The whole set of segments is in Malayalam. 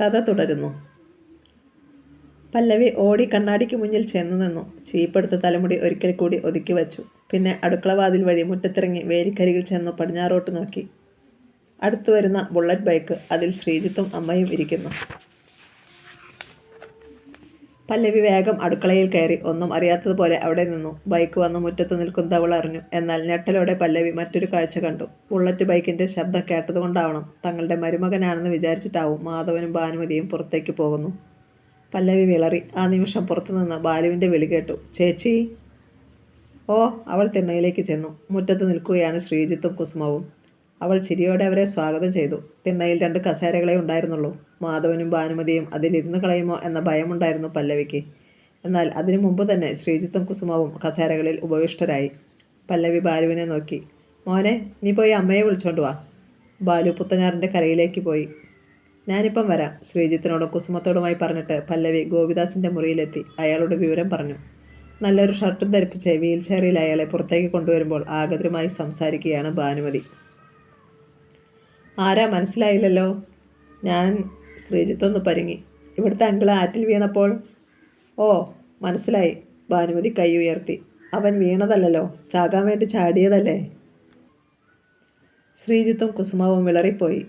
കഥ തുടരുന്നു. പല്ലവി ഓടി കണ്ണാടിക്ക് മുന്നിൽ ചെന്നു നിന്നു. ചീപ്പെടുത്ത തലമുടി ഒരിക്കൽ കൂടി ഒതുക്കി വച്ചു. പിന്നെ അടുക്കളവാതിൽ വഴി മുറ്റത്തിറങ്ങി വേലിക്കരികിൽ ചെന്നു പടിഞ്ഞാറോട്ട് നോക്കി. അടുത്തു വരുന്ന ബുള്ളറ്റ് ബൈക്ക് അതിൽ ശ്രീജിത്തും അമ്മയും ഇരിക്കുന്നു. പല്ലവി വേഗം അടുക്കളയിൽ കയറി. ഒന്നും അറിയാത്തതുപോലെ അവിടെ നിന്നു. ബൈക്ക് വന്ന് മുറ്റത്ത് നിൽക്കുന്നത് അവൾ അറിഞ്ഞു. എന്നാൽ ഞെട്ടലോടെ പല്ലവി മറ്റൊരു കാഴ്ച കണ്ടു. ബുള്ളറ്റ് ബൈക്കിന്റെ ശബ്ദം കേട്ടതുകൊണ്ടാവണം. തങ്ങളുടെ മരുമകനാണെന്ന് വിചാരിച്ചിട്ടാവും മാധവനും ഭാനുമതിയും പുറത്തേക്ക് പോകുന്നു. പല്ലവി വിളറി. ആ നിമിഷം പുറത്തുനിന്ന് ബാലുവിന്റെ വിളി കേട്ടു. ചേച്ചി. ഓ. അവൾ തിണ്ണയിലേക്ക് ചെന്നു. മുറ്റത്ത് നിൽക്കുകയാണ് ശ്രീജിത്തും കുസുമവും. അവൾ ചിരിയോടെ അവരെ സ്വാഗതം ചെയ്തു. തിണ്ണയിൽ രണ്ട് കസേരകളെ ഉണ്ടായിരുന്നുള്ളൂ. മാധവനും ഭാനുമതിയും അതിലിരുന്ന് കളയുമോ എന്ന ഭയമുണ്ടായിരുന്നു പല്ലവിക്ക്. എന്നാൽ അതിനു മുമ്പ് തന്നെ ശ്രീജിത്തും കുസുമവും കസേരകളിൽ ഉപവിഷ്ടരായി. പല്ലവി ബാലുവിനെ നോക്കി. മോനെ നീ പോയി അമ്മയെ വിളിച്ചോണ്ട് വാ. ബാലു പുത്തനാറിന്റെ കരയിലേക്ക് പോയി. ഞാനിപ്പം വരാം ശ്രീജിത്തിനോടും കുസുമത്തോടുമായി പറഞ്ഞിട്ട് പല്ലവി ഗോപിദാസിന്റെ മുറിയിലെത്തി. അയാളുടെ വിവരം പറഞ്ഞു. നല്ലൊരു ഷർട്ടും ധരിപ്പിച്ച് വീൽ ചെയറിൽ അയാളെ പുറത്തേക്ക് കൊണ്ടുവരുമ്പോൾ ആഗതരുമായി സംസാരിക്കുകയാണ് ഭാനുമതി. ആരാ മനസ്സിലായില്ലല്ലോ? ഞാൻ ശ്രീജിത്തൊന്ന് പരുങ്ങി. ഇവിടുത്തെ അങ്കിൾ ആറ്റിൽ വീണപ്പോൾ ഓ മനസ്സിലായി. ഭാനുമതി കൈ ഉയർത്തി. അവൻ വീണതല്ലല്ലോ. ചാകാൻ വേണ്ടി ചാടിയതല്ലേ? ശ്രീജിത്തും കുസുമാവും വിളറിപ്പോയി.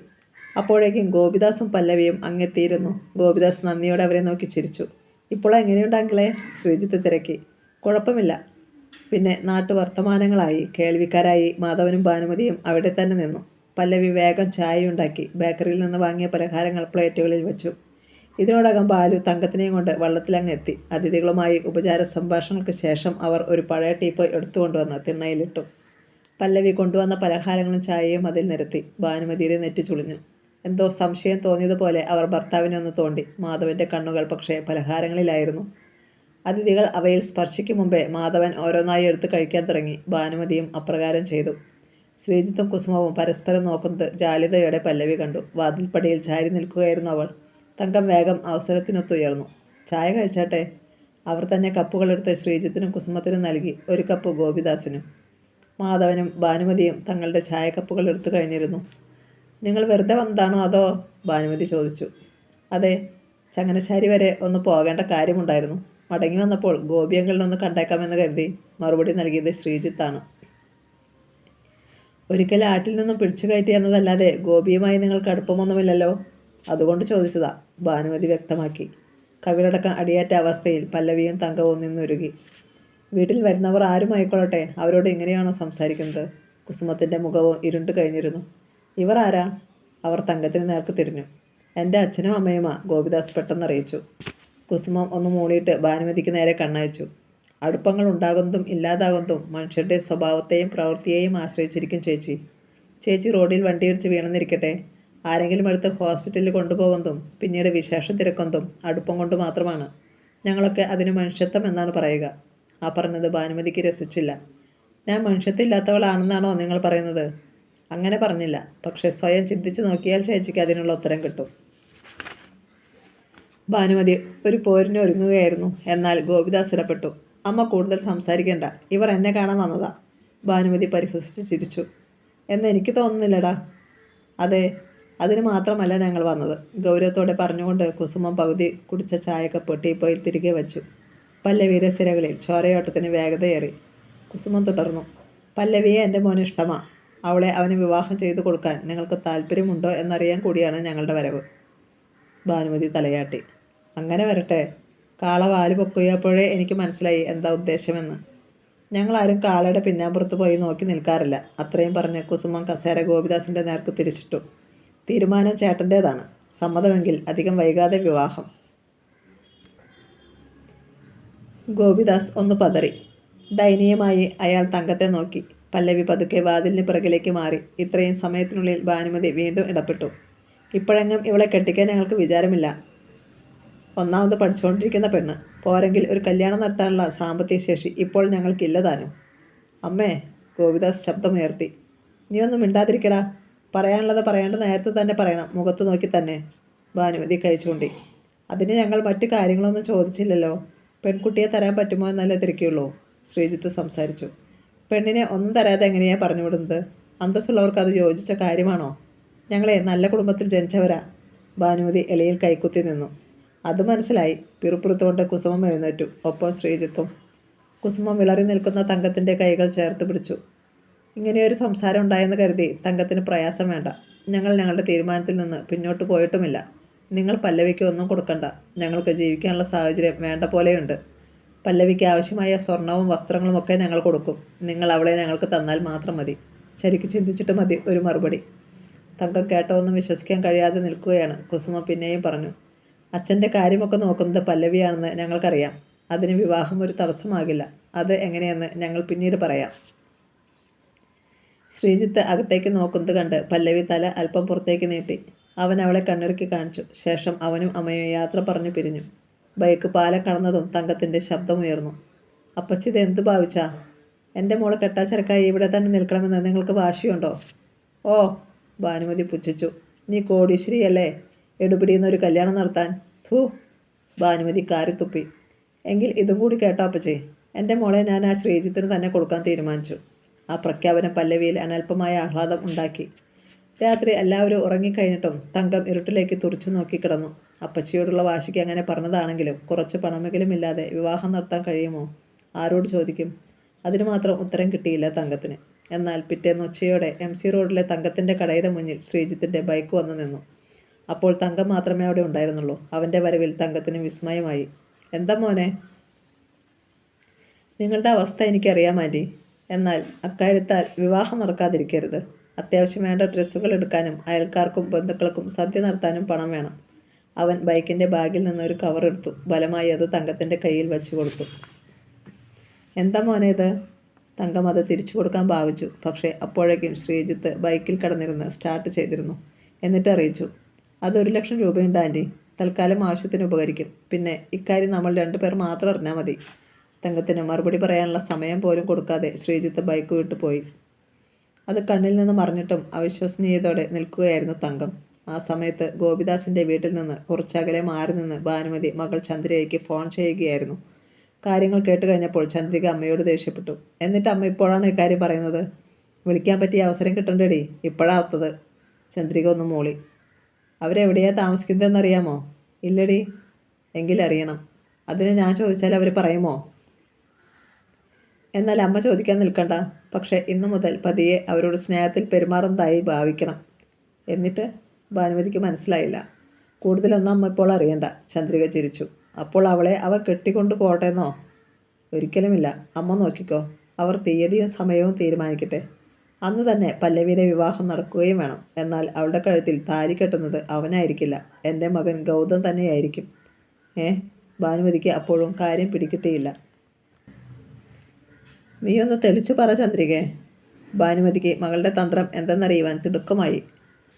അപ്പോഴേക്കും ഗോപിദാസും പല്ലവിയും അങ്ങെത്തിയിരുന്നു. ഗോപിദാസ് നന്ദിയോടെ അവരെ നോക്കി ചിരിച്ചു. ഇപ്പോൾ എങ്ങനെയുണ്ട് അങ്കിളെ? ശ്രീജിത്ത് തിരക്കി. കുഴപ്പമില്ല. പിന്നെ നാട്ടു വർത്തമാനങ്ങളായി. കേൾവിക്കാരായി. മാധവനും ഭാനുമതിയും അവിടെ തന്നെ നിന്നു. പല്ലവി വേഗം ചായ ഉണ്ടാക്കി ബേക്കറിയിൽ നിന്ന് വാങ്ങിയ പലഹാരങ്ങൾ പ്ലേറ്റുകളിൽ വെച്ചു. ഇതിനോടകം ബാലു തങ്കത്തിനെയും കൊണ്ട് വള്ളത്തിലങ്ങ് എത്തി. അതിഥികളുമായി ഉപചാര സംഭാഷണങ്ങൾക്ക് ശേഷം അവർ ഒരു പഴയ ടീപ്പോയ് എടുത്തുകൊണ്ടുവന്ന് തിണ്ണയിലിട്ടു. പല്ലവി കൊണ്ടുവന്ന പലഹാരങ്ങളും ചായയും അതിൽ നിരത്തി. ഭാനുമതിയുടെ നെറ്റി ചുളിഞ്ഞു. എന്തോ സംശയം തോന്നിയതുപോലെ അവർ ഭർത്താവിനെ ഒന്ന് തോണ്ടി. മാധവന്റെ കണ്ണുകൾ പക്ഷേ പലഹാരങ്ങളിലായിരുന്നു. അതിഥികൾ അവയിൽ സ്പർശിക്കും മുമ്പേ മാധവൻ ഓരോന്നായി എടുത്ത് കഴിക്കാൻ തുടങ്ങി. ഭാനുമതിയും അപ്രകാരം ചെയ്തു. ശ്രീജിത്തും കുസുമവും പരസ്പരം നോക്കുന്നത് ജാലിതയോടെ പല്ലവി കണ്ടു. വാതിൽപ്പടിയിൽ ചാരി നിൽക്കുകയായിരുന്നു അവൾ. തങ്കം വേഗം അവസരത്തിനൊത്തുയർന്നു. ചായ കഴിച്ചാട്ടെ? അവർ തന്നെ കപ്പുകളെടുത്ത് ശ്രീജിത്തിനും കുസുമത്തിനും നൽകി. ഒരു കപ്പ് ഗോപിദാസിനും. മാധവനും ഭാനുമതിയും തങ്ങളുടെ ചായക്കപ്പുകൾ എടുത്തു കഴിഞ്ഞിരുന്നു. നിങ്ങൾ വെറുതെ വന്നതാണോ അതോ? ഭാനുമതി ചോദിച്ചു. അതെ ചങ്ങനശ്ശേരി വരെ ഒന്ന് പോകേണ്ട കാര്യമുണ്ടായിരുന്നു. മടങ്ങി വന്നപ്പോൾ ഗോപിയങ്ങളിലൊന്ന് കണ്ടേക്കാമെന്ന് കരുതി മറുപടി നൽകിയത് ശ്രീജിത്താണ്. ഒരിക്കൽ ആറ്റിൽ നിന്നും പിടിച്ചു കയറ്റി എന്നതല്ലാതെ ഗോപിയുമായി നിങ്ങൾക്ക് അടുപ്പമൊന്നുമില്ലല്ലോ അതുകൊണ്ട് ചോദിച്ചതാ. ഭാനുമതി വ്യക്തമാക്കി. കവിളടക്കം അടിയേറ്റ അവസ്ഥയിൽ പല്ലവിയും തങ്കവും നിന്നൊരുകി വീട്ടിൽ വരുന്നവർ ആരും ആയിക്കൊള്ളട്ടെ? അവരോട് എങ്ങനെയാണോ സംസാരിക്കുന്നത്? കുസുമത്തിന്റെ മുഖവും ഇരുണ്ട് കഴിഞ്ഞിരുന്നു. ഇവർ ആരാ? അവർ തങ്കത്തിന് നേർക്ക് തിരിഞ്ഞു. എന്റെ അച്ഛനും അമ്മയുമാ? ഗോപിദാസ് പെട്ടെന്ന് അറിയിച്ചു കുസുമം ഒന്ന് മൂളിയിട്ട് ഭാനുമതിക്ക് നേരെ കണ്ണയച്ചു. അടുപ്പങ്ങൾ ഉണ്ടാകുന്നതും ഇല്ലാതാകുന്നതും മനുഷ്യരുടെ സ്വഭാവത്തെയും പ്രവൃത്തിയെയും ആശ്രയിച്ചിരിക്കും ചേച്ചി. ചേച്ചി റോഡിൽ വണ്ടിയിടിച്ച് വീണെന്നിരിക്കട്ടെ. ആരെങ്കിലും എടുത്ത് ഹോസ്പിറ്റലിൽ കൊണ്ടുപോകുന്നതും പിന്നീട് വിശേഷം തിരക്കുന്നതും അടുപ്പം കൊണ്ട് മാത്രമാണ്. ഞങ്ങളൊക്കെ അതിന് മനുഷ്യത്വം എന്നാണ് പറയുക. ആ പറഞ്ഞത് ഭാനുമതിക്ക് രസിച്ചില്ല. ഞാൻ മനുഷ്യത്വമില്ലാത്തവളാണെന്നാണോ നിങ്ങൾ പറയുന്നത്? അങ്ങനെ പറഞ്ഞില്ല. പക്ഷേ സ്വയം ചിന്തിച്ച് നോക്കിയാൽ ചേച്ചിക്ക് അതിനുള്ള ഉത്തരം കിട്ടും. ഭാനുമതി ഒരു പോരിന് ഒരുങ്ങുകയായിരുന്നു. എന്നാൽ ഗോപിദാസ് ഇടപെട്ടു. അമ്മ കൂടുതൽ സംസാരിക്കേണ്ട. ഇവർ എന്നെ കാണാൻ വന്നതാ. ഭാനുമതി പരിഹസിച്ച് ചിരിച്ചു. എന്ന് എനിക്ക് തോന്നുന്നില്ലടാ. അതെ അതിന് മാത്രമല്ല ഞങ്ങൾ വന്നത്. ഗൗരവത്തോടെ പറഞ്ഞുകൊണ്ട് കുസുമം പകുതി കുടിച്ച ചായക്കപ്പ് പോയി തിരികെ വച്ചു. പല്ലവിയുടെ സിരകളിൽ ചോരയോട്ടത്തിന് വേഗതയേറി. കുസുമം തുടർന്നു. പല്ലവിയെ എന്റെ മോന് ഇഷ്ടമാ. അവളെ അവന് വിവാഹം ചെയ്തു കൊടുക്കാൻ നിങ്ങൾക്ക് താല്പര്യമുണ്ടോ എന്നറിയാൻ കൂടിയാണ് ഞങ്ങളുടെ വരവ്. ഭാനുമതി തലയാട്ടി. അങ്ങനെ വരട്ടെ. കാള വാൽ പൊക്കുകയപ്പോഴേ എനിക്ക് മനസ്സിലായി എന്താ ഉദ്ദേശമെന്ന്. ഞങ്ങളാരും കാളയുടെ പിന്നാമ്പുറത്ത് പോയി നോക്കി നിൽക്കാറില്ല. അത്രയും പറഞ്ഞ് കുസുമം കസേര ഗോപിദാസിന്റെ നേർക്ക് തിരിച്ചിട്ടു. തീരുമാനം ചേട്ടന്റേതാണ് സമ്മതമെങ്കിൽ അധികം വൈകാതെ വിവാഹം. ഗോപിദാസ് ഒന്ന് പതറി. ദയനീയമായി അയാൾ തങ്കത്തെ നോക്കി. പല്ലവി പതുക്കെ വാതിലിന് പിറകിലേക്ക് മാറി. ഇത്രയും സമയത്തിനുള്ളിൽ ഭാനുമതി വീണ്ടും ഇടപെട്ടു. ഇപ്പോഴെങ്ങും ഇവളെ കെട്ടിക്കാൻ ഞങ്ങൾക്ക് വിചാരമില്ല. ഒന്നാമത് പഠിച്ചുകൊണ്ടിരിക്കുന്ന പെണ്ണ്. പോരെങ്കിൽ ഒരു കല്യാണം നടത്താനുള്ള സാമ്പത്തിക ശേഷി ഇപ്പോൾ ഞങ്ങൾക്കില്ലതാനും അമ്മേ ഗോപിദാസ് ശബ്ദമുയർത്തി. നീ ഒന്നും മിണ്ടാതിരിക്കടാ. പറയാനുള്ളത് പറയേണ്ട നേരത്തെ തന്നെ പറയണം. മുഖത്ത് നോക്കി തന്നെ. ഭാനുമതി കഴിച്ചുകൊണ്ടി അതിന് ഞങ്ങൾ മറ്റു കാര്യങ്ങളൊന്നും ചോദിച്ചില്ലല്ലോ. പെൺകുട്ടിയെ തരാൻ പറ്റുമോ എന്നല്ലേ തിരക്കിയുള്ളൂ. ശ്രീജിത്ത് സംസാരിച്ചു. പെണ്ണിനെ ഒന്നും തരാതെ എങ്ങനെയാണ് പറഞ്ഞുവിടുന്നത് അന്തസ്സുള്ളവർക്ക് അത് യോജിച്ച കാര്യമാണോ? ഞങ്ങളെ നല്ല കുടുംബത്തിൽ ജനിച്ചവരാ. ഭാനുമതി എളിയിൽ കൈക്കുത്തി നിന്നു. അത് മനസ്സിലായി. പിറുപിറുത്തുകൊണ്ട് കുസുമം എഴുന്നേറ്റു. ഒപ്പം ശ്രീജിത്തും കുസുമം വിളറി നിൽക്കുന്ന തങ്കത്തിന്റെ കൈകൾ ചേർത്ത് പിടിച്ചു. ഇങ്ങനെയൊരു സംസാരം ഉണ്ടായെന്ന് കരുതി തങ്കത്തിന് പ്രയാസം വേണ്ട. ഞങ്ങൾ ഞങ്ങളുടെ തീരുമാനത്തിൽ നിന്ന് പിന്നോട്ട് പോയിട്ടുമില്ല. നിങ്ങൾ പല്ലവിക്ക് ഒന്നും കൊടുക്കണ്ട. ഞങ്ങൾക്ക് ജീവിക്കാനുള്ള സാഹചര്യം വേണ്ട പോലെയുണ്ട്. പല്ലവിക്ക് ആവശ്യമായ സ്വർണവും വസ്ത്രങ്ങളും ഒക്കെ ഞങ്ങൾ കൊടുക്കും. നിങ്ങൾ അവളെ ഞങ്ങൾക്ക് തന്നാൽ മാത്രം മതി. ശരിക്ക് ചിന്തിച്ചിട്ട് മതി ഒരു മറുപടി. തങ്കം കേട്ടതൊന്നും വിശ്വസിക്കാൻ കഴിയാതെ നിൽക്കുകയാണ്. കുസുമ പിന്നെയും പറഞ്ഞു. അച്ഛന്റെ കാര്യമൊക്കെ നോക്കുന്നത് പല്ലവിയാണെന്ന് ഞങ്ങൾക്കറിയാം. അതിന് വിവാഹം ഒരു തടസ്സമാകില്ല. അത് എങ്ങനെയെന്ന് ഞങ്ങൾ പിന്നീട് പറയാം. ശ്രീജിത്ത് അകത്തേക്ക് നോക്കുന്നത് കണ്ട് പല്ലവി തല അല്പം പുറത്തേക്ക് നീട്ടി. അവൻ അവളെ കണ്ണിറുക്കി കാണിച്ചു. ശേഷം അവനും അമ്മയും യാത്ര പറഞ്ഞു പിരിഞ്ഞു. ബൈക്ക് പാലം കടന്നതും തങ്കത്തിന്റെ ശബ്ദമുയർന്നു. അപ്പച്ചി ഇത് എന്ത് ഭാവിച്ചാ? എന്റെ മോൾ കെട്ടാച്ചരക്കായി ഇവിടെ തന്നെ നിൽക്കണമെന്ന് നിങ്ങൾക്ക് വാശിയുണ്ടോ? ഓ ഭാനുമതി പുച്ഛിച്ചു. നീ കോടീശ്വരിയല്ലേ? എടുപിടിയുന്ന ഒരു കല്യാണം നടത്താൻ. ഥൂ ഭാനുമതി കാരിത്തുപ്പി എങ്കിൽ ഇതും കൂടി കേട്ടോ അപ്പച്ചി. എന്റെ മോളെ ഞാൻ ആ ശ്രീജിത്തിന് തന്നെ കൊടുക്കാൻ തീരുമാനിച്ചു. ആ പ്രഖ്യാപനം പല്ലവിയിൽ അനൽപമായ ആഹ്ലാദം ഉണ്ടാക്കി. രാത്രി എല്ലാവരും ഉറങ്ങിക്കഴിഞ്ഞിട്ടും തങ്കം ഇരുട്ടിലേക്ക് തുറച്ചു നോക്കിക്കിടന്നു അപ്പച്ചിയോടുള്ള വാശിക്ക് അങ്ങനെ പറഞ്ഞതാണെങ്കിലും കുറച്ച് പണമെങ്കിലും ഇല്ലാതെ വിവാഹം നടത്താൻ കഴിയുമോ? ആരോട് ചോദിക്കും. അതിന് മാത്രം ഉത്തരം കിട്ടിയില്ല തങ്കത്തിന്. എന്നാൽ പിറ്റേന്ന് ഉച്ചയോടെ എം സി റോഡിലെ തങ്കത്തിന്റെ കടയുടെ മുന്നിൽ ശ്രീജിത്തിന്റെ ബൈക്ക് വന്നു നിന്നു. അപ്പോൾ തങ്കം മാത്രമേ അവിടെ ഉണ്ടായിരുന്നുള്ളൂ. അവന്റെ വരവിൽ തങ്കത്തിന് വിസ്മയമായി. എന്താ മോനെ? നിങ്ങളുടെ അവസ്ഥ എനിക്കറിയാം ആന്റി എന്നാൽ അക്കാര്യത്താൽ വിവാഹം നടക്കാതിരിക്കരുത്. അത്യാവശ്യം വേണ്ട ഡ്രസ്സുകൾ എടുക്കാനും അയൽക്കാർക്കും ബന്ധുക്കൾക്കും സദ്യ നടത്താനും പണം വേണം. അവൻ ബൈക്കിന്റെ ബാഗിൽ നിന്ന് ഒരു കവർ എടുത്തു. ബലമായി അത് തങ്കത്തിന്റെ കയ്യിൽ വെച്ചു കൊടുത്തു. എന്താ മോനെ ഇത്? തങ്കം അത് തിരിച്ചു കൊടുക്കാൻ ഭാവിച്ചു. പക്ഷേ അപ്പോഴേക്കും ശ്രീജിത്ത് ബൈക്കിൽ കടന്നിരുന്ന് സ്റ്റാർട്ട് ചെയ്തിരുന്നു. എന്നിട്ട് അറിയിച്ചു അത് ഒരു ലക്ഷം രൂപയുണ്ട് ആന്റി. തൽക്കാലം ആവശ്യത്തിന് ഉപകരിക്കും. പിന്നെ ഇക്കാര്യം നമ്മൾ രണ്ടുപേർ മാത്രം അറിഞ്ഞാൽ മതി. തങ്കത്തിന് മറുപടി പറയാനുള്ള സമയം പോലും കൊടുക്കാതെ ശ്രീജിത്ത് ബൈക്ക് വിട്ടു പോയി. അത് കണ്ണിൽ നിന്ന് മറിഞ്ഞിട്ടും അവിശ്വസനീയതോടെ നിൽക്കുകയായിരുന്നു തങ്കം. ആ സമയത്ത് ഗോപിദാസിന്റെ വീട്ടിൽ നിന്ന് കുറച്ചകലെ മാറി നിന്ന് ഭാനുമതി മകൾ ചന്ദ്രയ്ക്ക് ഫോൺ ചെയ്യുകയായിരുന്നു. കാര്യങ്ങൾ കേട്ട് കഴിഞ്ഞപ്പോൾ ചന്ദ്രിക അമ്മയോട് ദേഷ്യപ്പെട്ടു. എന്നിട്ട് അമ്മ ഇപ്പോഴാണ് ഇക്കാര്യം പറയുന്നത്? വിളിക്കാൻ പറ്റിയ അവസരം കിട്ടണ്ടേടി. ഇപ്പോഴാത്തത് ചന്ദ്രിക ഒന്ന് മൂളി. അവരെവിടെയാ താമസിക്കുന്നതെന്നറിയാമോ? ഇല്ലടി. എങ്കിലറിയണം അതിന് ഞാൻ ചോദിച്ചാൽ അവർ പറയുമോ? എന്നാൽ അമ്മ ചോദിക്കാൻ നിൽക്കണ്ട. പക്ഷേ ഇന്നു മുതൽ പതിയെ അവരോട് സ്നേഹത്തിൽ പെരുമാറുന്നതായി ഭാവിക്കണം. എന്നിട്ട് ഭാനുമതിക്ക് മനസ്സിലായില്ല. കൂടുതലൊന്നും അമ്മ ഇപ്പോൾ അറിയണ്ട. ചന്ദ്രിക ചിരിച്ചു. അപ്പോൾ അവളെ അവ കെട്ടിക്കൊണ്ടു പോട്ടെന്നോ ഒരിക്കലുമില്ല. അമ്മ നോക്കിക്കോ. അവർ തീയതിയും സമയവും തീരുമാനിക്കട്ടെ. അന്ന് തന്നെ പല്ലവിയുടെ വിവാഹം നടക്കുകയും വേണം. എന്നാൽ അവളുടെ കഴുത്തിൽ താരി കെട്ടുന്നത് അവനായിരിക്കില്ല. എന്റെ മകൻ ഗൗതം തന്നെയായിരിക്കും. ഏ ഭാനുമതിക്ക് അപ്പോഴും കാര്യം പിടികിട്ടിയില്ല. നീ ഒന്ന് തെളിച്ചു പറ ചന്ദ്രികെ. ഭാനുമതിക്ക് മകളുടെ തന്ത്രം എന്തെന്നറിയുവാൻ തിടുക്കമായി.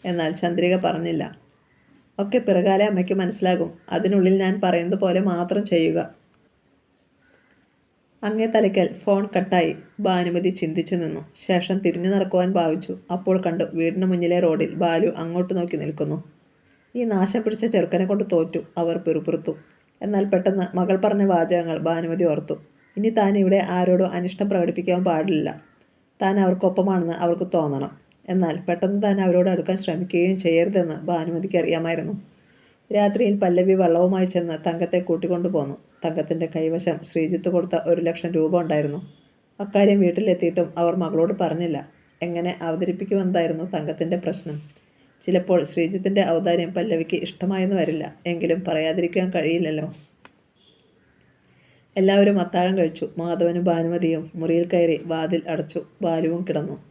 എന്നാൽ ചന്ദ്രിക പറഞ്ഞില്ല. ഒക്കെ പിറകാലെ അമ്മയ്ക്ക് മനസ്സിലാകും. അതിനുള്ളിൽ ഞാൻ പറയുന്നത് പോലെ മാത്രം ചെയ്യുക. അങ്ങേ തലയ്ക്കൽ ഫോൺ കട്ടായി. ഭാനുമതി ചിന്തിച്ചു നിന്നു. ശേഷം തിരിഞ്ഞു നടക്കുവാൻ ഭാവിച്ചു. അപ്പോൾ കണ്ടു വീടിന് മുന്നിലെ റോഡിൽ ബാലു അങ്ങോട്ട് നോക്കി നിൽക്കുന്നു. ഈ നാശം പിടിച്ച ചെറുക്കനെ കൊണ്ട് തോറ്റു. അവർ പിറുപിറുത്തു. എന്നാൽ പെട്ടെന്ന് മകൾ പറഞ്ഞ വാചകങ്ങൾ ഭാനുമതി ഓർത്തു. ഇനി താൻ ഇവിടെ ആരോടോ അനിഷ്ടം പ്രകടിപ്പിക്കാൻ പാടില്ല. താൻ അവർക്കൊപ്പമാണെന്ന് അവർക്ക് തോന്നണം. എന്നാൽ പെട്ടെന്ന് താൻ അവരോട് അടുക്കാൻ ശ്രമിക്കുകയും ചെയ്യരുതെന്ന് ഭാനുമതിക്ക് അറിയാമായിരുന്നു. രാത്രിയിൽ പല്ലവി വള്ളവുമായി ചെന്ന് തങ്കത്തെ കൂട്ടിക്കൊണ്ടു പോന്നു. തങ്കത്തിന്റെ കൈവശം ശ്രീജിത്ത് കൊടുത്ത ഒരു ലക്ഷം രൂപ ഉണ്ടായിരുന്നു. അക്കാര്യം വീട്ടിലെത്തിയിട്ടും അവർ മകളോട് പറഞ്ഞില്ല. എങ്ങനെ അവതരിപ്പിക്കുമെന്നതായിരുന്നു തങ്കത്തിന്റെ പ്രശ്നം. ചിലപ്പോൾ ശ്രീജിത്തിന്റെ ഔദാര്യം പല്ലവിക്ക് ഇഷ്ടമായെന്ന് വരില്ല. എങ്കിലും പറയാതിരിക്കാൻ കഴിയില്ലല്ലോ. എല്ലാവരും അത്താഴം കഴിച്ചു. മാധവനും ഭാനുമതിയും മുറിയിൽ കയറി വാതിൽ അടച്ചു ബാലുവും കിടന്നു.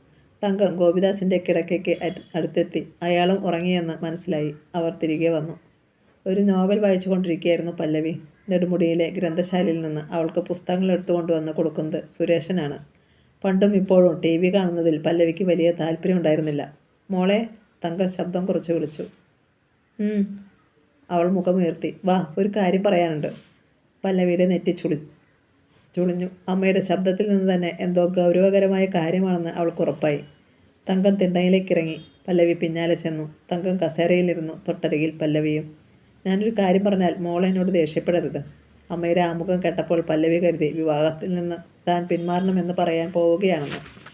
തങ്കം ഗോപിദാസിന്റെ കിടക്കയ്ക്ക് അടുത്തെത്തി. അയാളും ഉറങ്ങിയെന്ന് മനസ്സിലായി. അവർ തിരികെ വന്നു. ഒരു നോവൽ വായിച്ചു കൊണ്ടിരിക്കുകയായിരുന്നു പല്ലവി. നെടുമുടിയിലെ ഗ്രന്ഥശാലയിൽ നിന്ന് അവൾക്ക് പുസ്തകങ്ങൾ എടുത്തുകൊണ്ട് വന്ന് കൊടുക്കുന്നത് സുരേഷനാണ്. പണ്ടും ഇപ്പോഴും ടി വി കാണുന്നതിൽ പല്ലവിക്ക് വലിയ താല്പര്യമുണ്ടായിരുന്നില്ല മോളെ തങ്കം ശബ്ദം കുറച്ച് വിളിച്ചു. അവൾ മുഖമുയർത്തി. വാ ഒരു കാര്യം പറയാനുണ്ട്. പല്ലവിയുടെ നെറ്റി ചുളി ചുളിഞ്ഞു. അമ്മയുടെ ശബ്ദത്തിൽ നിന്ന് തന്നെ എന്തോ ഗൗരവകരമായ കാര്യമാണെന്ന് അവൾക്ക് ഉറപ്പായി. തങ്കം തിണ്ടയിലേക്ക് ഇറങ്ങി പല്ലവി പിന്നാലെ ചെന്നു. തങ്കം കസേരയിലിരുന്നു. തൊട്ടരികിൽ പല്ലവിയും ഞാനൊരു കാര്യം പറഞ്ഞാൽ മോൾ എന്നോട് ദേഷ്യപ്പെടരുത്. അമ്മയുടെ ആമുഖം കേട്ടപ്പോൾ പല്ലവി കരുതി വിവാഹത്തിൽ നിന്ന് താൻ പിന്മാറണമെന്ന് പറയാൻ പോവുകയാണെന്ന്.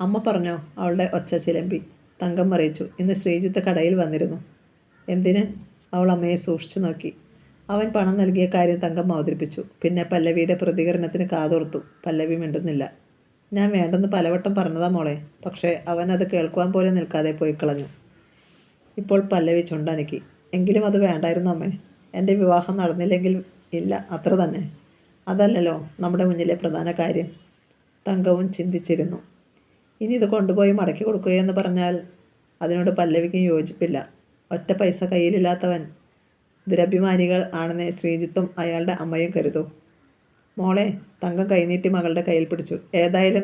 അമ്മ പറഞ്ഞോ? അവളുടെ ഒച്ച ചിലമ്പി. തങ്കം അറിയിച്ചു ഇന്ന് ശ്രീജിത്ത് കടയിൽ വന്നിരുന്നു. എന്തിന്? അവൾ അമ്മയെ സൂക്ഷിച്ചു നോക്കി. അവൻ പണം നൽകിയ കാര്യം തങ്കം അവതരിപ്പിച്ചു. പിന്നെ പല്ലവിയുടെ പ്രതികരണത്തിന് കാതോർത്തു. പല്ലവി മിണ്ടുന്നില്ല. ഞാൻ വേണ്ടെന്ന് പലവട്ടം പറഞ്ഞതാ മോളെ. പക്ഷേ അവൻ അത് കേൾക്കുവാൻ പോലും നിൽക്കാതെ പോയി കളഞ്ഞു. ഇപ്പോൾ പല്ലവി ചുണ്ടനക്കി. എങ്കിലും അത് വേണ്ടായിരുന്നു അമ്മേ. എന്റെ വിവാഹം നടന്നില്ലെങ്കിൽ ഇല്ല അത്ര തന്നെ. അതല്ലല്ലോ നമ്മുടെ മുന്നിലെ പ്രധാന കാര്യം. തങ്കവും ചിന്തിച്ചിരുന്നു. ഇനി ഇത് കൊണ്ടുപോയി മടക്കി കൊടുക്കുകയെന്ന് പറഞ്ഞാൽ അതിനോട് പല്ലവിക്കും യോജിപ്പില്ല. ഒറ്റ പൈസ കയ്യിലില്ലാത്തവൻ ദുരഭിമാനികൾ ആണെന്ന് ശ്രീജിത്തും അയാളുടെ അമ്മയും കരുതൂ. മോളെ തങ്കം കൈനീട്ടി മകളുടെ കയ്യിൽ പിടിച്ചു. ഏതായാലും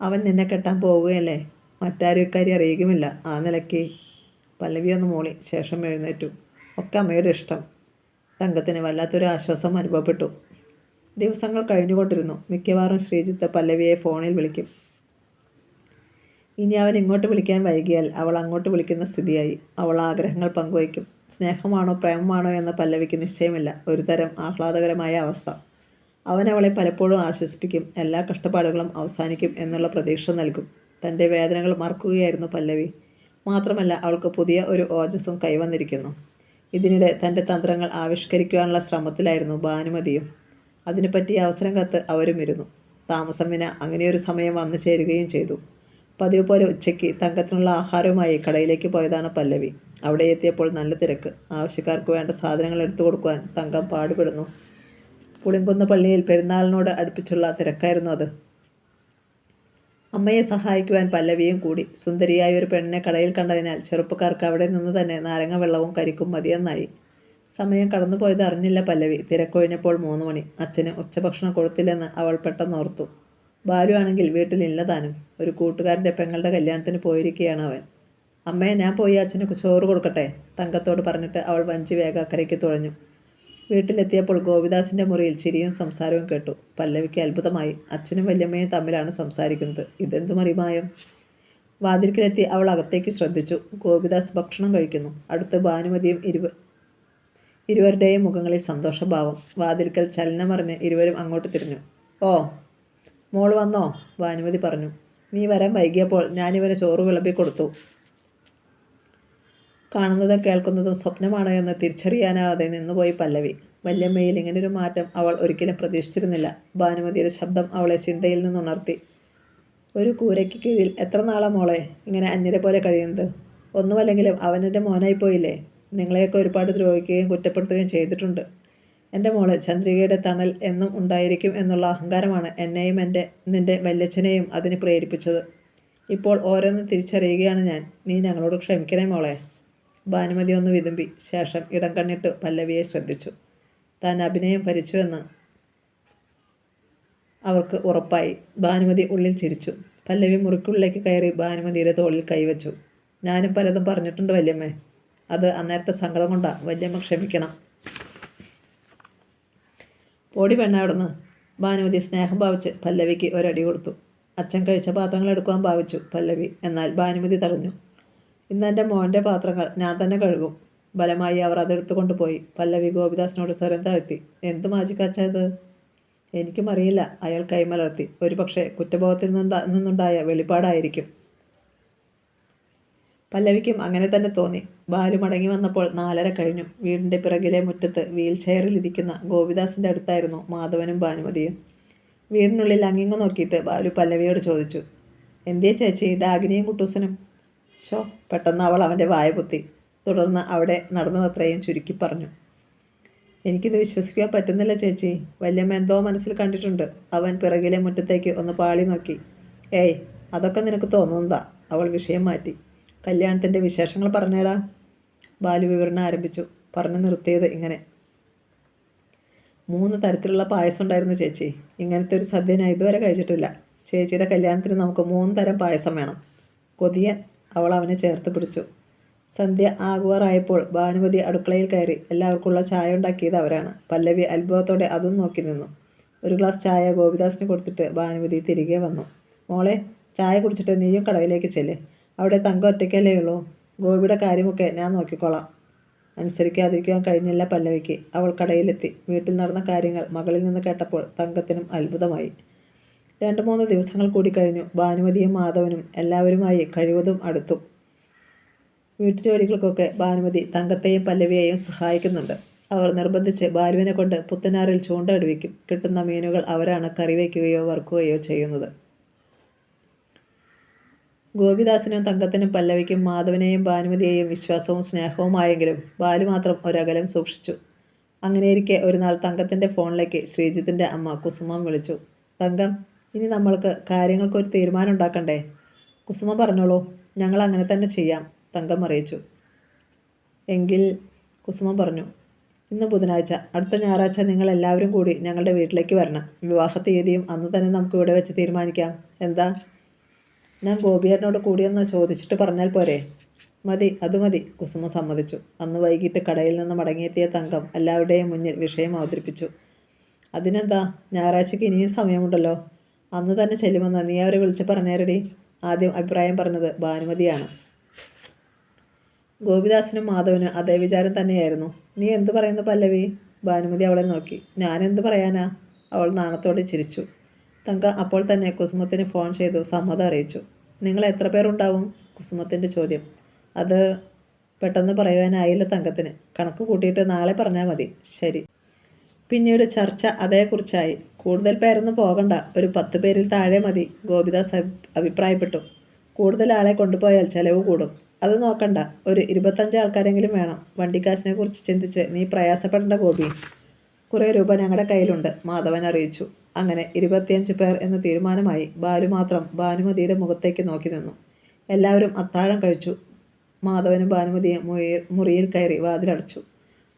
അവൻ നിന്നെ കെട്ടാൻ പോവുകയല്ലേ? മറ്റാരും ഇക്കാര്യം അറിയുകയുമില്ല. ആ നിലയ്ക്ക് പല്ലവി ഒന്ന് മോളി ശേഷം എഴുന്നേറ്റു. ഒക്കെ അമ്മയുടെ ഇഷ്ടം തങ്കത്തിന് വല്ലാത്തൊരു ആശ്വാസം അനുഭവപ്പെട്ടു. ദിവസങ്ങൾ കഴിഞ്ഞുകൊണ്ടിരുന്നു. മിക്കവാറും ശ്രീജിത്ത് പല്ലവിയെ ഫോണിൽ വിളിക്കും. ഇനി അവൻ ഇങ്ങോട്ട് വിളിക്കാൻ വൈകിയാൽ അവൾ അങ്ങോട്ട് വിളിക്കുന്ന സ്ഥിതിയായി. അവൾ ആഗ്രഹങ്ങൾ പങ്കുവയ്ക്കും. സ്നേഹമാണോ പ്രേമമാണോ എന്ന പല്ലവിക്ക് നിശ്ചയമില്ല. ഒരു തരം ആഹ്ലാദകരമായ അവസ്ഥ. അവൻ അവളെ പലപ്പോഴും ആശ്വസിപ്പിക്കും. എല്ലാ കഷ്ടപ്പാടുകളും അവസാനിക്കും എന്നുള്ള പ്രതീക്ഷ നൽകും. തന്റെ വേദനകൾ മറക്കുകയായിരുന്നു പല്ലവി. മാത്രമല്ല അവൾക്ക് പുതിയ ഒരു ഓജസ്സും കൈവന്നിരിക്കുന്നു. ഇതിനിടെ തന്റെ തന്ത്രങ്ങൾ ആവിഷ്കരിക്കുവാനുള്ള ശ്രമത്തിലായിരുന്നു ഭാനുമതിയും. അതിനു പറ്റിയ അവസരം കത്ത് അവരും ഇരുന്നു. താമസം വിന അങ്ങനെയൊരു സമയം വന്നു ചേരുകയും ചെയ്തു. പതിവ് പോലെ ഉച്ചയ്ക്ക് തങ്കത്തിനുള്ള ആഹാരവുമായി കടയിലേക്ക് പോയതാണ് പല്ലവി. അവിടെ എത്തിയപ്പോൾ നല്ല തിരക്ക്. ആവശ്യക്കാർക്ക് വേണ്ട സാധനങ്ങൾ എടുത്തു കൊടുക്കുവാൻ തങ്കം പാടുപെടുന്നു. പുളിങ്കുന്ന പള്ളിയിൽ പെരുന്നാളിനോട് അടുപ്പിച്ചുള്ള തിരക്കായിരുന്നു അത്. അമ്മയെ സഹായിക്കുവാൻ പല്ലവിയും കൂടി. സുന്ദരിയായ ഒരു പെണ്ണിനെ കടയിൽ കണ്ടതിനാൽ ചെറുപ്പക്കാർക്ക് അവിടെ നിന്ന് തന്നെ നാരങ്ങ വെള്ളവും കരിക്കും മതിയെന്നായി. സമയം കടന്നുപോയത് അറിഞ്ഞില്ല പല്ലവി. തിരക്കൊഴിഞ്ഞപ്പോൾ മൂന്ന് മണി. അച്ഛന് ഉച്ചഭക്ഷണം കൊടുത്തില്ലെന്ന് അവൾ പെട്ടെന്നോർത്തു ബാലു ആണെങ്കിൽ വീട്ടിലില്ല താനും. ഒരു കൂട്ടുകാരന്റെ പെങ്ങളുടെ കല്യാണത്തിന് പോയിരിക്കുകയാണ് അവൻ. അമ്മയെ ഞാൻ പോയി അച്ഛന് ചോറ് കൊടുക്കട്ടെ? തങ്കത്തോട് പറഞ്ഞിട്ട് അവൾ വഞ്ചി വേഗ അക്കരയ്ക്ക് തുഴഞ്ഞു. വീട്ടിലെത്തിയപ്പോൾ ഗോപിദാസിന്റെ മുറിയിൽ ചിരിയും സംസാരവും കേട്ടു. പല്ലവിക്ക് അത്ഭുതമായി. അച്ഛനും വല്യമ്മയും തമ്മിലാണ് സംസാരിക്കുന്നത്. ഇതെന്തു മറിമായം? വാതിൽക്കിലെത്തി അവൾ അകത്തേക്ക് ശ്രദ്ധിച്ചു. ഗോപിദാസ് ഭക്ഷണം കഴിക്കുന്നു. അടുത്ത് ഭാനുമതിയും ഇരുവ ഇരുവരുടെയും മുഖങ്ങളിൽ സന്തോഷഭാവം. വാതിൽക്കൽ ചലനമറിഞ്ഞ് ഇരുവരും അങ്ങോട്ട് തിരിഞ്ഞു. ഓ മോൾ വന്നോ? ഭാനുമതി പറഞ്ഞു. നീ വരാൻ വൈകിയപ്പോൾ ഞാനിവന് ചോറ് വിളമ്പി കൊടുത്തു കാണുന്നതും കേൾക്കുന്നതും സ്വപ്നമാണോ എന്ന് തിരിച്ചറിയാനാവാതെ നിന്നുപോയി പല്ലവി. വല്യമ്മയിൽ ഇങ്ങനൊരു മാറ്റം അവൾ ഒരിക്കലും പ്രതീക്ഷിച്ചിരുന്നില്ല. ഭാനുമതിയുടെ ശബ്ദം അവളെ ചിന്തയിൽ നിന്നുണർത്തി. ഒരു കൂരയ്ക്ക് കീഴിൽ എത്ര നാളാ മോളെ? ഇങ്ങനെ അന്യരെ പോലെ കഴിയുന്നത്? ഒന്നുമല്ലെങ്കിലും അവനെന്റെ മോനായി പോയില്ലേ? നിങ്ങളെയൊക്കെ ഒരുപാട് ദ്രോഹിക്കുകയും കുറ്റപ്പെടുത്തുകയും ചെയ്തിട്ടുണ്ട്. എന്റെ മോൾ ചന്ദ്രികയുടെ തണൽ എന്നും ഉണ്ടായിരിക്കും എന്നുള്ള അഹങ്കാരമാണ് എന്നെയും എന്റെ നിന്റെ വല്യച്ഛനെയും അതിന് പ്രേരിപ്പിച്ചത്. ഇപ്പോൾ ഓരോന്ന് തിരിച്ചറിയുകയാണ് ഞാൻ. നീ ഞങ്ങളോട് ക്ഷമിക്കണേ മോളെ. ഭാനുമതി ഒന്ന് വിതുമ്പി. ശേഷം ഇടം കണ്ണിട്ട് പല്ലവിയെ ശ്രദ്ധിച്ചു. താൻ അഭിനയം ഭരിച്ചുവെന്ന് അവർക്ക് ഉറപ്പായി. ഭാനുമതി ഉള്ളിൽ ചിരിച്ചു. പല്ലവി മുറിക്കുള്ളിലേക്ക് കയറി ഭാനുമതിയുടെ തോളിൽ കൈവച്ചു. ഞാനും പലതും പറഞ്ഞിട്ടുണ്ട് വല്യമ്മേ. അത് അന്നേരത്തെ സങ്കടം കൊണ്ടാ. വല്യമ്മ ക്ഷമിക്കണം. ഓടി പെണ്ണ അവിടുന്ന്. ഭാനുമതി സ്നേഹം ഭാവിച്ച് പല്ലവിക്ക് ഒരടി കൊടുത്തു. അച്ഛൻ കഴിച്ച പാത്രങ്ങൾ എടുക്കുവാൻ ഭാവിച്ചു പല്ലവി. എന്നാൽ ഭാനുമതി തടഞ്ഞു. ഇന്ന് എന്റെ മോന്റെ പാത്രങ്ങൾ ഞാൻ തന്നെ കഴുകും. ബലമായി അവർ അതെടുത്തു കൊണ്ടുപോയി പല്ലവി ഗോപിദാസിനോട് സ്വരം താഴ്ത്തി എന്ത് ഇത്? എനിക്കും അറിയില്ല. അയാൾ കൈമലർത്തി. ഒരു പക്ഷേ കുറ്റബോധത്തിൽ നിന്നുണ്ടായ വെളിപ്പാടായിരിക്കും പല്ലവിക്കും അങ്ങനെ തന്നെ തോന്നി. ബാലു മടങ്ങി വന്നപ്പോൾ നാലര കഴിഞ്ഞു. വീടിന്റെ പിറകിലെ മുറ്റത്ത് വീൽ ചെയറിൽ ഇരിക്കുന്ന ഗോപിദാസിന്റെ അടുത്തായിരുന്നു മാധവനും ഭാനുമതിയും. വീടിനുള്ളിൽ അങ്ങിങ്ങ് നോക്കിയിട്ട് ബാലു പല്ലവിയോട് ചോദിച്ചു എന്തേ ചേച്ചി? ഡാഗിനിയും കുട്ടൂസനും ഷോ പെട്ടെന്ന് അവൾ അവന്റെ വായ പൊത്തി. തുടർന്ന് അവിടെ നടന്നതത്രയും ചുരുക്കി പറഞ്ഞു. എനിക്കിത് വിശ്വസിക്കാൻ പറ്റുന്നില്ല ചേച്ചി. വല്യമ്മ എന്തോ മനസ്സിൽ കണ്ടിട്ടുണ്ട്. അവൻ പിറകിലെ മുറ്റത്തേക്ക് ഒന്ന് പാളി നോക്കി. ഏയ് അതൊക്കെ നിനക്ക് തോന്നുന്നതാ. അവൾ വിഷയം മാറ്റി. കല്യാണത്തിന്റെ വിശേഷങ്ങൾ പറഞ്ഞേടാ. ബാലു വിവരണം ആരംഭിച്ചു. പറഞ്ഞു നിർത്തിയത് ഇങ്ങനെ. മൂന്ന് തരത്തിലുള്ള പായസം ഉണ്ടായിരുന്നു ചേച്ചി. ഇങ്ങനത്തെ ഒരു സദ്യ ഇതുവരെ കഴിച്ചിട്ടില്ല. ചേച്ചിയുടെ കല്യാണത്തിന് നമുക്ക് മൂന്ന് തരം പായസം വേണം. കൊതിയൻ അവൾ അവനെ ചേർത്ത് പിടിച്ചു. സന്ധ്യ ആകുവാറായപ്പോൾ ഭാനുമതി അടുക്കളയിൽ കയറി എല്ലാവർക്കുള്ള ചായ ഉണ്ടാക്കിയത് അവരാണ്. പല്ലവി അത്ഭുതത്തോടെ അതും നോക്കി നിന്നു. ഒരു ഗ്ലാസ് ചായ ഗോപിദാസിന് കൊടുത്തിട്ട് ഭാനുമതി തിരികെ വന്നു. മോളെ ചായ കുടിച്ചിട്ട് നീയും കടയിലേക്ക് ചെല്ലേ. അവിടെ തങ്കം ഒറ്റയ്ക്കല്ലേ ഉള്ളൂ. ഗോപിയുടെ കാര്യമൊക്കെ ഞാൻ നോക്കിക്കോളാം. അനുസരിക്കാതിരിക്കാൻ കഴിഞ്ഞില്ല പല്ലവിക്ക്. അവൾ കടയിലെത്തി. വീട്ടിൽ നടന്ന കാര്യങ്ങൾ മകളിൽ നിന്ന് കേട്ടപ്പോൾ തങ്കത്തിനും അത്ഭുതമായി. രണ്ട് മൂന്ന് ദിവസങ്ങൾ കൂടി കഴിഞ്ഞു. ഭാനുമതിയും മാധവനും എല്ലാവരുമായി കഴിവതും അടുത്തു. വീട്ടുജോലികൾക്കൊക്കെ ഭാനുമതി തങ്കത്തെയും പല്ലവിയെയും സഹായിക്കുന്നുണ്ട്. അവർ നിർബന്ധിച്ച് ബാലുവിനെ കൊണ്ട് പുത്തനാറിൽ ചൂണ്ട അടുവിക്കും കിട്ടുന്ന മീനുകൾ അവരാണ് കറി വയ്ക്കുകയോ വറുക്കുകയോ ചെയ്യുന്നത്. ഗോപിദാസിനും തങ്കത്തിനും പല്ലവിക്കും മാധവനെയും ഭാനുമതിയെയും വിശ്വാസവും സ്നേഹവുമായെങ്കിലും ബാലു മാത്രം ഒരകലം സൂക്ഷിച്ചു. അങ്ങനെയിരിക്കെ ഒരു നാൾ തങ്കത്തിന്റെ ഫോണിലേക്ക് ശ്രീജിത്തിന്റെ അമ്മ കുസുമം വിളിച്ചു. തങ്കം ഇനി നമ്മൾക്ക് കാര്യങ്ങൾക്കൊരു തീരുമാനം ഉണ്ടാക്കണ്ടേ? കുസുമ പറഞ്ഞോളൂ ഞങ്ങൾ അങ്ങനെ തന്നെ ചെയ്യാം തങ്കം അറിയിച്ചു. എങ്കിൽ കുസുമ പറഞ്ഞു ഇന്ന് ബുധനാഴ്ച അടുത്ത ഞായറാഴ്ച നിങ്ങൾ എല്ലാവരും കൂടി ഞങ്ങളുടെ വീട്ടിലേക്ക് വരണം. വിവാഹ തീയതിയും അന്ന് തന്നെ നമുക്ക് ഇവിടെ വെച്ച് തീരുമാനിക്കാം. എന്താ? ഞാൻ ഗോപിയേട്ടനോട് കൂടിയെന്ന് ചോദിച്ചിട്ട് പറഞ്ഞാൽ പോരെ. മതി അത് മതി കുസുമ സമ്മതിച്ചു. അന്ന് വൈകിട്ട് കടയിൽ നിന്ന് മടങ്ങിയെത്തിയ തങ്കം എല്ലാവരുടെയും മുന്നിൽ വിഷയം അവതരിപ്പിച്ചു. അതിനെന്താ? ഞായറാഴ്ചയ്ക്ക് ഇനിയും സമയമുണ്ടല്ലോ. അന്ന് തന്നെ ചെല്ലുമെന്ന്. നീ അവരെ വിളിച്ച് പറഞ്ഞേരടി? ആദ്യം അഭിപ്രായം പറഞ്ഞത് ഭാനുമതിയാണ്. ഗോപിദാസിനും മാധവനും അതേ വിചാരം തന്നെയായിരുന്നു. നീ എന്ത് പറയുന്നു പല്ലവി? ഭാനുമതി അവളെ നോക്കി. ഞാൻ പറയാനാ? അവൾ നാണത്തോടെ ചിരിച്ചു. തങ്ക അപ്പോൾ തന്നെ കുസുമത്തിന് ഫോൺ ചെയ്തു സമ്മതം അറിയിച്ചു. നിങ്ങൾ എത്ര പേരുണ്ടാവും? കുസുമത്തിന്റെ ചോദ്യം. അത് പെട്ടെന്ന് പറയുവാനായില്ല തങ്കത്തിന്. കണക്ക് കൂട്ടിയിട്ട് നാളെ പറഞ്ഞാൽ മതി. ശരി. പിന്നീട് ചർച്ച അതേക്കുറിച്ചായി. കൂടുതൽ പേരൊന്നും പോകണ്ട. ഒരു പത്ത് പേരിൽ താഴെ മതി. ഗോപിദാസ് അഭിപ്രായപ്പെട്ടു. കൂടുതൽ ആളെ കൊണ്ടുപോയാൽ ചെലവ് കൂടും. അത് നോക്കണ്ട. ഒരു ഇരുപത്തഞ്ച് ആൾക്കാരെങ്കിലും വേണം. വണ്ടിക്കാശിനെ കുറിച്ച് ചിന്തിച്ച് നീ പ്രയാസപ്പെടേണ്ട ഗോപി. കുറേ രൂപ ഞങ്ങളുടെ കയ്യിലുണ്ട്. മാധവൻ അറിയിച്ചു. അങ്ങനെ ഇരുപത്തിയഞ്ച് പേർ എന്ന തീരുമാനമായി ബാലു മാത്രം ഭാനുമതിയുടെ മുഖത്തേക്ക് നോക്കി നിന്നു. എല്ലാവരും അത്താഴം കഴിച്ചു. മാധവനും ഭാനുമതിയും മുറിയിൽ കയറി വാതിലടച്ചു.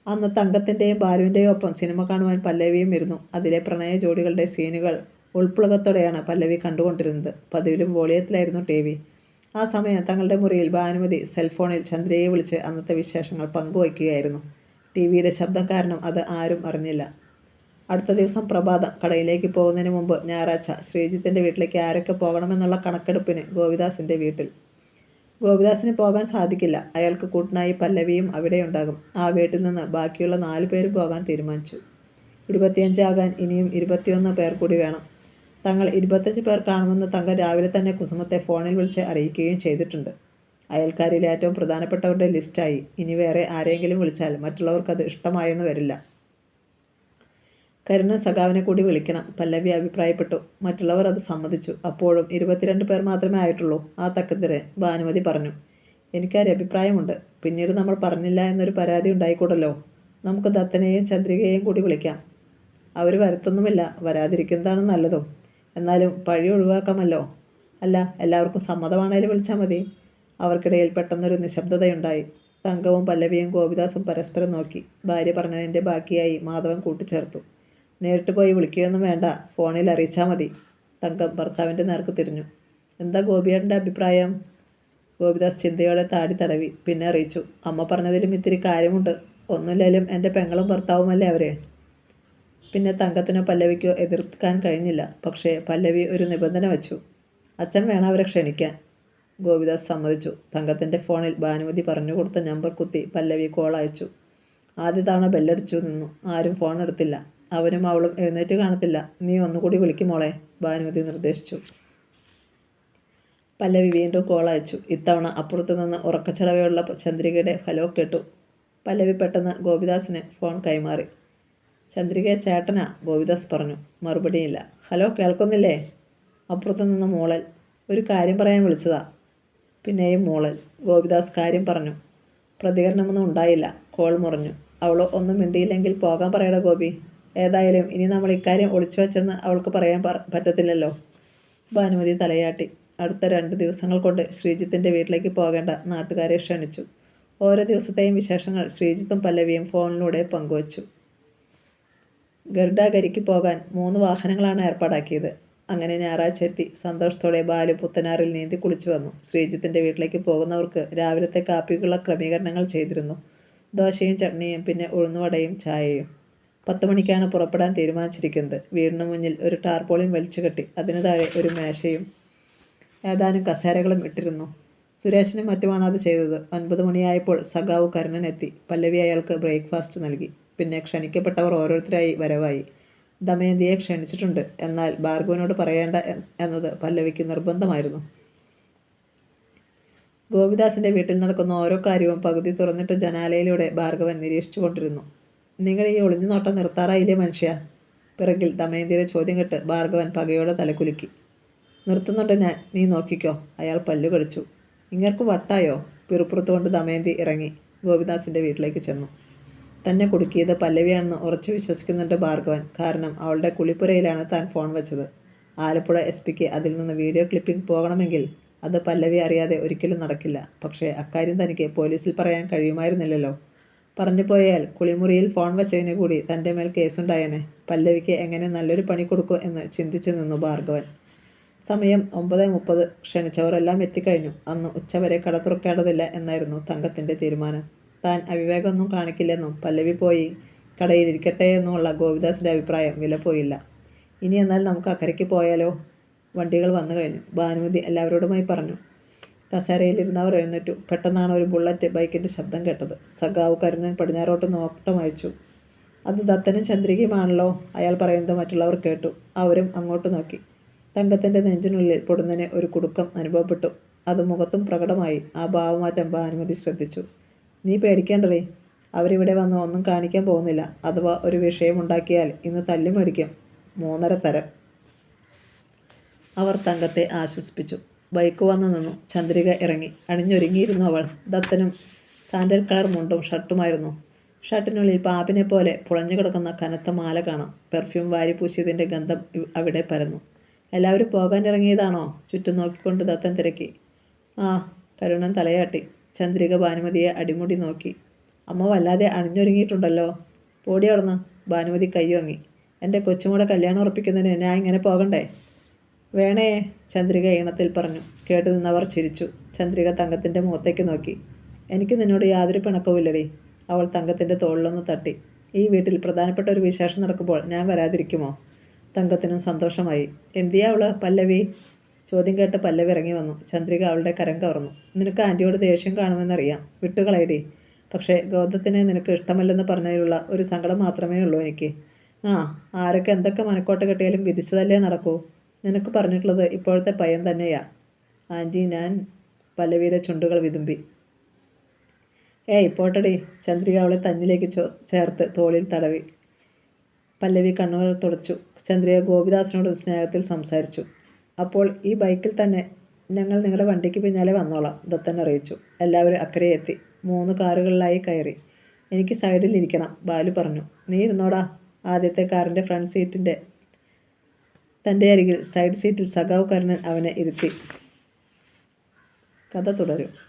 അന്ന് തങ്കത്തിന്റെയും ബാലുവിന്റെയും ഒപ്പം സിനിമ കാണുവാൻ പല്ലവിയും ഇരുന്നു. അതിലെ പ്രണയ ജോഡികളുടെ സീനുകൾ ഉൾപ്പുളകത്തോടെയാണ് പല്ലവി കണ്ടുകൊണ്ടിരുന്നത്. പതിവിലും വോളിയത്തിലായിരുന്നു ടി വി. ആ സമയം തങ്ങളുടെ മുറിയിൽ ഭാനുമതി സെൽഫോണിൽ ചന്ദ്രയെ വിളിച്ച് അന്നത്തെ വിശേഷങ്ങൾ പങ്കുവയ്ക്കുകയായിരുന്നു. ടി വിയുടെ ശബ്ദം കാരണം അത് ആരും അറിഞ്ഞില്ല. അടുത്ത ദിവസം പ്രഭാതം കടയിലേക്ക് പോകുന്നതിന് മുമ്പ് ഞായറാഴ്ച ശ്രീജിത്തിന്റെ വീട്ടിലേക്ക് ആരൊക്കെ പോകണമെന്നുള്ള കണക്കെടുപ്പിന് ഗോവിദാസിന്റെ വീട്ടിൽ. ഗോപിദാസിന് പോകാൻ സാധിക്കില്ല. അയാൾക്ക് കൂട്ടനായി പല്ലവിയും അവിടെ ഉണ്ടാകും. ആ വീട്ടിൽ നിന്ന് ബാക്കിയുള്ള നാല് പേരും പോകാൻ തീരുമാനിച്ചു. ഇരുപത്തിയഞ്ചാകാൻ ഇനിയും ഇരുപത്തിയൊന്ന് പേർ കൂടി വേണം. തങ്ങൾ ഇരുപത്തഞ്ച് പേർ കാണുമെന്ന് തങ്ക രാവിലെ തന്നെ കുസുമത്തെ ഫോണിൽ വിളിച്ച് അറിയിക്കുകയും ചെയ്തിട്ടുണ്ട്. അയൽക്കാരിൽ ഏറ്റവും പ്രധാനപ്പെട്ടവരുടെ ലിസ്റ്റായി. ഇനി വേറെ ആരെങ്കിലും വിളിച്ചാൽ മറ്റുള്ളവർക്കത് ഇഷ്ടമായെന്ന് വരില്ല. കരുണ സഖാവിനെ കൂടി വിളിക്കണം. പല്ലവി അഭിപ്രായപ്പെട്ടു. മറ്റുള്ളവർ അത് സമ്മതിച്ചു. അപ്പോഴും ഇരുപത്തിരണ്ട് പേർ മാത്രമേ ആയിട്ടുള്ളൂ ആ തക്കത്തിരെ ഭാനുമതി പറഞ്ഞു. എനിക്കൊരു അഭിപ്രായമുണ്ട്. പിന്നീട് നമ്മൾ പറഞ്ഞില്ല എന്നൊരു പരാതി ഉണ്ടായിക്കൂടല്ലോ. നമുക്ക് ദത്തനെയും ചന്ദ്രികയെയും കൂടി വിളിക്കാം. അവർ വരത്തൊന്നുമില്ല. വരാതിരിക്കുന്നതാണ് നല്ലതും. എന്നാലും പഴി ഒഴിവാക്കാമല്ലോ. അല്ല എല്ലാവർക്കും സമ്മതമാണേലും വിളിച്ചാൽ മതി. അവർക്കിടയിൽ പെട്ടെന്നൊരു നിശബ്ദതയുണ്ടായി. തങ്കവും പല്ലവിയും ഗോപിദാസും പരസ്പരം നോക്കി. ഭാര്യ പറഞ്ഞതിന്റെ ബാക്കിയായി മാധവൻ കൂട്ടിച്ചേർത്തു. നേരിട്ട് പോയി വിളിക്കുകയൊന്നും വേണ്ട. ഫോണിൽ അറിയിച്ചാൽ മതി. തങ്കം ഭർത്താവിന്റെ നേർക്ക് തിരിഞ്ഞു. എന്താ ഗോപിയേട്ടന്റെ അഭിപ്രായം? ഗോപിദാസ് ചിന്തയോടെ താടി തടവി. പിന്നെ അറിയിച്ചു. അമ്മ പറഞ്ഞതിലും ഇത്തിരി കാര്യമുണ്ട്. ഒന്നുമില്ലാലും എന്റെ പെങ്ങളും ഭർത്താവുമല്ലേ അവരെ? പിന്നെ തങ്കത്തിനോ പല്ലവിക്കോ എതിർക്കാൻ കഴിഞ്ഞില്ല. പക്ഷേ പല്ലവി ഒരു നിബന്ധന വച്ചു. അച്ഛൻ വേണം അവരെ ക്ഷണിക്കാൻ. ഗോപിദാസ് സമ്മതിച്ചു. തങ്കത്തിന്റെ ഫോണിൽ ഭാനുമതി പറഞ്ഞു കൊടുത്ത നമ്പർ കുത്തി പല്ലവി കോൾ അയച്ചു. ആദ്യ തവണ ബെല്ലടിച്ചു നിന്നു. ആരും ഫോൺ എടുത്തില്ല. അവനും അവളും എഴുന്നേറ്റ് കാണത്തില്ല. നീ ഒന്നുകൂടി വിളിക്കുമോളെ ഭാനുമതി നിർദ്ദേശിച്ചു. പല്ലവി വീണ്ടും കോൾ അയച്ചു. ഇത്തവണ അപ്പുറത്ത് നിന്ന് ഉറക്കച്ചടവയുള്ള ചന്ദ്രികയുടെ ഹലോ കേട്ടു. പല്ലവി പെട്ടെന്ന് ഗോപിദാസിന് ഫോൺ കൈമാറി. ചന്ദ്രിക ചേട്ടനാ ഗോപിദാസ് പറഞ്ഞു. മറുപടിയില്ല. ഹലോ കേൾക്കുന്നില്ലേ? അപ്പുറത്ത് നിന്ന് മോളൽ. ഒരു കാര്യം പറയാൻ വിളിച്ചതാ. പിന്നെയും മോളൽ. ഗോപിദാസ് കാര്യം പറഞ്ഞു. പ്രതികരണമൊന്നും ഉണ്ടായില്ല. കോൾ മുറിഞ്ഞു. അവൾ ഒന്നും മിണ്ടിയില്ലെങ്കിൽ പോകാൻ പറയട ഗോപി. ഏതായാലും ഇനി നമ്മൾ ഇക്കാര്യം ഒളിച്ചു വച്ചെന്ന് അവൾക്ക് പറയാൻ പറ്റത്തില്ലല്ലോ. ഭാനുമതി തലയാട്ടി. അടുത്ത രണ്ട് ദിവസങ്ങൾ കൊണ്ട് ശ്രീജിത്തിന്റെ വീട്ടിലേക്ക് പോകേണ്ട നാട്ടുകാരെ ക്ഷണിച്ചു. ഓരോ ദിവസത്തെയും വിശേഷങ്ങൾ ശ്രീജിത്തും പല്ലവിയും ഫോണിലൂടെ പങ്കുവച്ചു. ഗർഡാഗരിക്ക് പോകാൻ മൂന്ന് വാഹനങ്ങളാണ് ഏർപ്പാടാക്കിയത്. അങ്ങനെ ഞായറാഴ്ച എത്തി സന്തോഷത്തോടെ ബാലു പുത്തനാറിൽ നീന്തി കുളിച്ചു വന്നു. ശ്രീജിത്തിന്റെ വീട്ടിലേക്ക് പോകുന്നവർക്ക് രാവിലത്തെ കാപ്പിക്കുള്ള ക്രമീകരണങ്ങൾ ചെയ്തിരുന്നു. ദോശയും ചട്നിയും പിന്നെ ഉഴുന്നുവടയും ചായയും. പത്ത് മണിക്കാണ് പുറപ്പെടാൻ തീരുമാനിച്ചിരിക്കുന്നത്. വീടിന് മുന്നിൽ ഒരു ടാർപോളിൻ വലിച്ചു കെട്ടി അതിന് താഴെ ഒരു മേശയും ഏതാനും കസേരകളും ഇട്ടിരുന്നു. സുരേഷിനും മറ്റുമാണ് അത് ചെയ്തത്. ഒൻപത് മണിയായപ്പോൾ സഖാവ് കരുണനെത്തി. പല്ലവി അയാൾക്ക് ബ്രേക്ക്ഫാസ്റ്റ് നൽകി. പിന്നെ ക്ഷണിക്കപ്പെട്ടവർ ഓരോരുത്തരായി വരവായി. ദമയന്തിയെ ക്ഷണിച്ചിട്ടുണ്ട്. എന്നാൽ ഭാർഗവനോട് പറയേണ്ട എന്നത് പല്ലവിക്ക് നിർബന്ധമായിരുന്നു. ഗോപിദാസിന്റെ വീട്ടിൽ നടക്കുന്ന ഓരോ കാര്യവും പകുതി തുറന്നിട്ട് ജനാലയിലൂടെ ഭാർഗവൻ നിരീക്ഷിച്ചു കൊണ്ടിരുന്നു നിങ്ങൾ ഈ ഒളിഞ്ഞു നോട്ടം നിർത്താറായില്ലേ മനുഷ്യ? പിറകിൽ ദമയന്തിയുടെ ചോദ്യം കേട്ട് ഭാർഗവൻ പകയോടെ തലകുലുക്കി. നിർത്തുന്നുണ്ട് ഞാൻ. നീ നോക്കിക്കോ. അയാൾ പല്ലു കടിച്ചു. ഇങ്ങർക്ക് വട്ടായോ? പിറുപ്പുറത്തുകൊണ്ട് ദമയന്തി ഇറങ്ങി ഗോപിദാസിന്റെ വീട്ടിലേക്ക് ചെന്നു. തന്നെ കുടുക്കിയത് പല്ലവിയാണെന്ന് ഉറച്ചു വിശ്വസിക്കുന്നുണ്ട് ഭാർഗവൻ. കാരണം അവളുടെ കുളിപ്പുരയിലാണ് താൻ ഫോൺ വെച്ചത്. ആലപ്പുഴ എസ് പിക്ക് അതിൽ നിന്ന് വീഡിയോ ക്ലിപ്പിംഗ് പോകണമെങ്കിൽ അത് പല്ലവി അറിയാതെ ഒരിക്കലും നടക്കില്ല. പക്ഷേ അക്കാര്യം തനിക്ക് പോലീസിൽ പറയാൻ കഴിയുമായിരുന്നില്ലല്ലോ. പറഞ്ഞു പോയാൽ കുളിമുറിയിൽ ഫോൺ വെച്ചതിന് കൂടി തന്റെ മേൽ കേസുണ്ടായേനെ. പല്ലവിക്ക് എങ്ങനെ നല്ലൊരു പണി കൊടുക്കും എന്ന് ചിന്തിച്ചു നിന്നു ഭാർഗവൻ. സമയം ഒമ്പത് മുപ്പത്. ക്ഷണിച്ചവരെല്ലാം എത്തിക്കഴിഞ്ഞു. അന്ന് ഉച്ചവരെ കട തുറക്കേണ്ടതില്ല എന്നായിരുന്നു തങ്കത്തിന്റെ തീരുമാനം. താൻ അവിവേകമൊന്നും കാണിക്കില്ലെന്നും പല്ലവി പോയി കടയിലിരിക്കട്ടെ എന്നുമുള്ള ഗോപിദാസിന്റെ അഭിപ്രായം വില പോയില്ല ഇനി എന്നാൽ നമുക്ക് അക്കരയ്ക്ക് പോയാലോ? വണ്ടികൾ വന്നു കഴിഞ്ഞു. ഭാനുമതി എല്ലാവരോടുമായി പറഞ്ഞു. കസേരയിലിരുന്നവർ എഴുന്നേറ്റു പെട്ടെന്നാണ് ഒരു ബുള്ളറ്റ് ബൈക്കിന്റെ ശബ്ദം കേട്ടത്. സഖാവ് കരുണൻ പടിഞ്ഞാറോട്ട് നോട്ടം അയച്ചു അത് ദത്തനും ചന്ദ്രികയുമാണല്ലോ അയാൾ പറയുന്നത് മറ്റുള്ളവർ കേട്ടു. അവരും അങ്ങോട്ട് നോക്കി. തങ്കത്തിന്റെ നെഞ്ചിനുള്ളിൽ പൊടുന്നതിന് ഒരു കുടുക്കം അനുഭവപ്പെട്ടു. അത് മുഖത്തും പ്രകടമായി. ആ ഭാവമാറ്റം ഭാനുമതി ശ്രദ്ധിച്ചു. നീ പേടിക്കേണ്ടതേ അവരിവിടെ വന്ന് ഒന്നും കാണിക്കാൻ പോകുന്നില്ല. അഥവാ ഒരു വിഷയമുണ്ടാക്കിയാൽ ഇന്ന് തല്ലി മേടിക്കും മൂന്നര തരം. അവർ തങ്കത്തെ ആശ്വസിപ്പിച്ചു. ബൈക്ക് വന്നു നിന്നു. ചന്ദ്രിക ഇറങ്ങി. അണിഞ്ഞൊരുങ്ങിയിരുന്നു അവൾ. ദത്തനും സാൻഡൽ കളർ മുണ്ടും ഷർട്ടുമായിരുന്നു. ഷർട്ടിനുള്ളിൽ പാപ്പിനെ പോലെ പുളഞ്ഞു കിടക്കുന്ന കനത്ത മാല കാണാം. പെർഫ്യൂം വാരിപ്പൂശിയതിന്റെ ഗന്ധം അവിടെ പരന്നു. എല്ലാവരും പോകാൻ ഇറങ്ങിയതാണോ ചുറ്റും നോക്കിക്കൊണ്ട് ദത്തൻ തിരക്കി. ആ കരുണൻ തലയാട്ടി. ചന്ദ്രിക ഭാനുമതിയെ അടിമുടി നോക്കി. അമ്മ വല്ലാതെ അണിഞ്ഞൊരുങ്ങിയിട്ടുണ്ടല്ലോ. പോടി അവിടുന്ന്. ഭാനുമതി കയ്യോങ്ങി എന്റെ കൊച്ചുമൂടെ കല്യാണം ഉറപ്പിക്കുന്നതിന് ഞാൻ ഇങ്ങനെ പോകണ്ടേ? വേണേ ചന്ദ്രിക ഈണത്തിൽ പറഞ്ഞു. കേട്ടു നിന്നവർ ചിരിച്ചു. ചന്ദ്രിക തങ്കത്തിന്റെ മുഖത്തേക്ക് നോക്കി. എനിക്ക് നിന്നോട് യാതൊരു പിണക്കവുമില്ലടി. അവൾ തങ്കത്തിന്റെ തോളിലൊന്ന് തട്ടി. ഈ വീട്ടിൽ പ്രധാനപ്പെട്ട ഒരു വിശേഷം നടക്കുമ്പോൾ ഞാൻ വരാതിരിക്കുമോ? തങ്കത്തിനും സന്തോഷമായി. എന്തിയാ അവൾ പല്ലവി? ചോദ്യം കേട്ട് പല്ലവി ഇറങ്ങി വന്നു. ചന്ദ്രിക അവളുടെ കരം കവർന്നു. നിനക്ക് ആന്റിയോട് ദേഷ്യം കാണുമെന്നറിയാം. വിട്ടുകളയടി. പക്ഷേ ഗൗതത്തിനെ നിനക്ക് ഇഷ്ടമല്ലെന്ന് പറഞ്ഞതിലുള്ള ഒരു സങ്കടം മാത്രമേ ഉള്ളൂ എനിക്ക്. ആ ആരൊക്കെ എന്തൊക്കെ മനക്കോട്ട കെട്ടിയാലും വിധിച്ചതല്ലേ നടക്കൂ? നിനക്ക് പറഞ്ഞിട്ടുള്ളത് ഇപ്പോഴത്തെ പയ്യൻ തന്നെയാ. ആന്റി ഞാൻ പല്ലവിയുടെ ചുണ്ടുകൾ വിതുമ്പി. ഏയ് പോട്ടടി. ചന്ദ്രിക അവളെ തന്നിലേക്ക് ചേർത്ത് തോളിൽ തടവി. പല്ലവി കണ്ണുകൾ തുടച്ചു. ചന്ദ്രിക ഗോപിദാസിനോട് സ്നേഹത്തിൽ സംസാരിച്ചു. അപ്പോൾ ഈ ബൈക്കിൽ തന്നെ ഞങ്ങൾ നിങ്ങളുടെ വണ്ടിക്ക് പിന്നാലെ വന്നോളാം ദത്തൻ അറിയിച്ചു. എല്ലാവരും അക്കരെ എത്തി. മൂന്ന് കാറുകളിലായി കയറി. എനിക്ക് സൈഡിൽ ഇരിക്കണം ബാലു പറഞ്ഞു. നീ ഇരുന്നോടാ. ആദ്യത്തെ കാറിന്റെ ഫ്രണ്ട് സീറ്റിന്റെ തന്റെ അരികിൽ സൈഡ് സീറ്റിൽ സഖാവ് കരുണൻ അവനെ ഇരുത്തി. കഥ തുടരും.